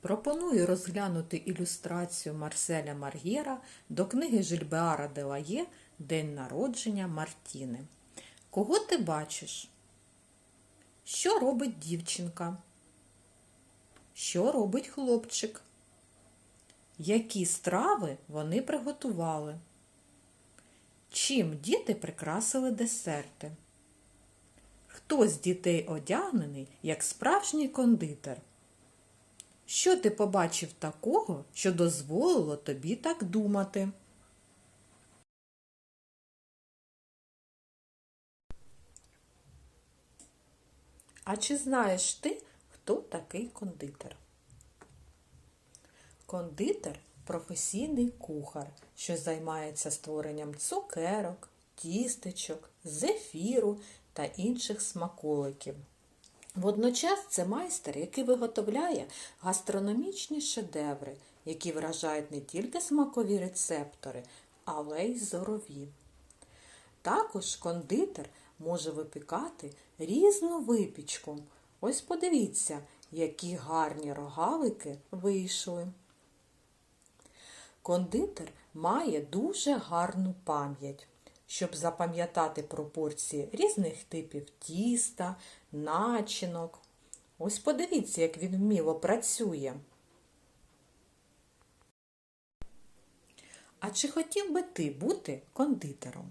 Пропоную розглянути ілюстрацію Марселя Мар'єра до книги Жильбеара Делає День народження Мартіни. Кого ти бачиш? Що робить дівчинка? Що робить хлопчик? Які страви вони приготували? Чим діти прикрасили десерти? Хто з дітей одягнений як справжній кондитер? Що ти побачив такого, що дозволило тобі так думати? А чи знаєш ти, хто такий кондитер? Кондитер професійний кухар, що займається створенням цукерок, тістечок, зефіру та інших смаколиків. Водночас це майстер, який виготовляє гастрономічні шедеври, які вражають не тільки смакові рецептори, але й зорові. Також кондитер може випікати різну випічку. Ось подивіться, які гарні рогалики вийшли. Кондитер має дуже гарну пам'ять, щоб запам'ятати пропорції різних типів тіста, начинок. Ось подивіться, як він вміло працює. А чи хотів би ти бути кондитером?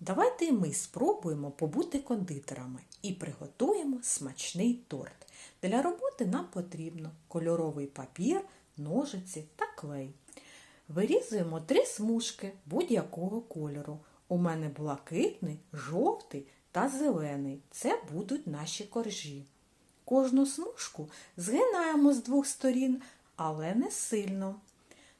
Давайте ми спробуємо побути кондитерами і приготуємо смачний торт. Для роботи нам потрібно кольоровий папір, ножиці та клей. Вирізуємо три смужки будь-якого кольору. У мене блакитний, жовтий та зелений. Це будуть наші коржі. Кожну смужку згинаємо з двох сторін, але не сильно.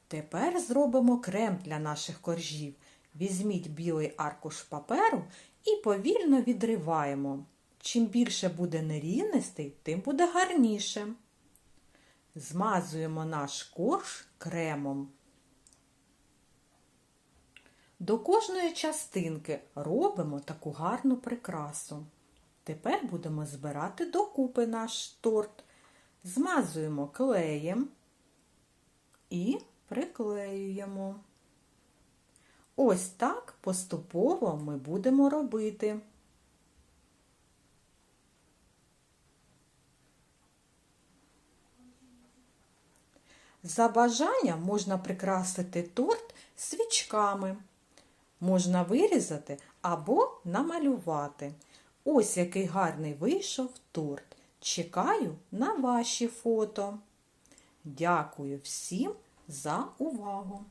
Тепер зробимо крем для наших коржів. Візьміть білий аркуш паперу і повільно відриваємо. Чим більше буде нерівностей, тим буде гарніше. Змазуємо наш корж кремом. До кожної частинки робимо таку гарну прикрасу. Тепер будемо збирати докупи наш торт. Змазуємо клеєм і приклеюємо. Ось так поступово ми будемо робити. За бажанням можна прикрасити торт свічками. Можна вирізати або намалювати. Ось який гарний вийшов торт. Чекаю на ваші фото. Дякую всім за увагу!